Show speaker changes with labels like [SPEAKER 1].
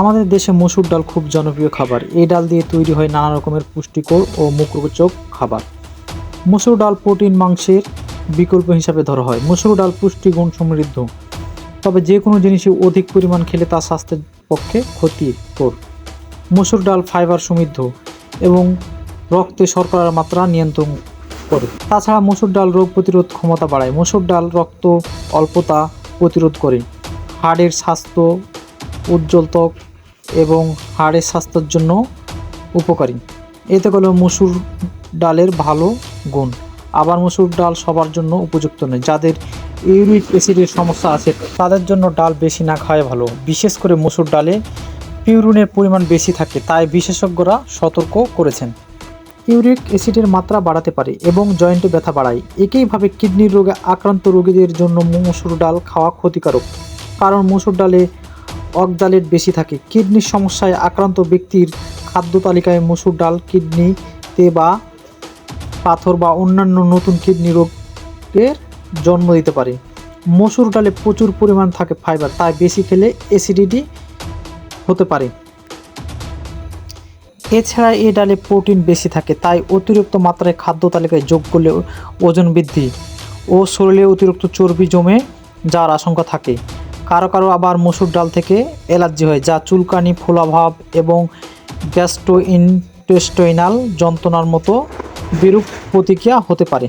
[SPEAKER 1] আমাদের দেশে মসুর ডাল খুব জনপ্রিয় খাবার। এই ডাল দিয়ে তৈরি হয় নানা রকমের পুষ্টিকর ও মুখরোচক খাবার। মসুর ডাল প্রোটিন মাংসের বিকল্প হিসাবে ধরা হয়। মসুর ডাল পুষ্টিগুণ সমৃদ্ধ। তবে যে কোনো জিনিসই অধিক পরিমাণ খেলে তা স্বাস্থ্যের পক্ষে ক্ষতিকর। মসুর ডাল ফাইবার সমৃদ্ধ এবং রক্তে শর্করার মাত্রা নিয়ন্ত্রণ করে। তাছাড়া মসুর ডাল রোগ প্রতিরোধ ক্ষমতা বাড়ায়। মসুর ডাল রক্ত অল্পতা প্রতিরোধ করে। হাড়ের স্বাস্থ্য উজ্জ্বল ত্বক এবং হাড়ের স্বাস্থ্যের জন্য উপকারী। এতে হলো মসুর ডালের ভালো গুণ। আবার মসুর ডাল সবার জন্য উপযুক্ত নয়। যাদের ইউরিক অ্যাসিডের সমস্যা আছে, তাদের জন্য ডাল বেশি না খাওয়াই ভালো। বিশেষ করে মসুর ডালে পিউরিনের পরিমাণ বেশি থাকে, তাই বিশেষজ্ঞরা সতর্ক করেছেন। ইউরিক অ্যাসিডের মাত্রা বাড়াতে পারে এবং জয়েন্টে ব্যথা বাড়ায়। একইভাবে কিডনির রোগে আক্রান্ত রোগীদের জন্য মসুর ডাল খাওয়া ক্ষতিকারক, কারণ মসুর ডালে অকদালেট বেশি থাকে। কিডনির সমস্যায় আক্রান্ত ব্যক্তির খাদ্য তালিকায় মসুর ডাল কিডনিতে বা পাথর বা অন্যান্য নতুন কিডনি রোগের জন্ম দিতে পারে। মসুর ডালে প্রচুর পরিমাণ থাকে ফাইবার, তাই বেশি খেলে অ্যাসিডিটি হতে পারে। এছাড়া এ ডালে প্রোটিন বেশি থাকে, তাই অতিরিক্ত মাত্রায় খাদ্য তালিকায় যোগ করলে ওজন বৃদ্ধি ও শরীরে অতিরিক্ত চর্বি জমে যাওয়ার আশঙ্কা থাকে। কারও কারও আবার মসুর ডাল থেকে অ্যালার্জি হয়, যা চুলকানি, ফোলাভাব এবং গ্যাস্ট্রোইন্টেস্টোইনাল যন্ত্রণার মতো বিরূপ প্রতিক্রিয়া হতে পারে।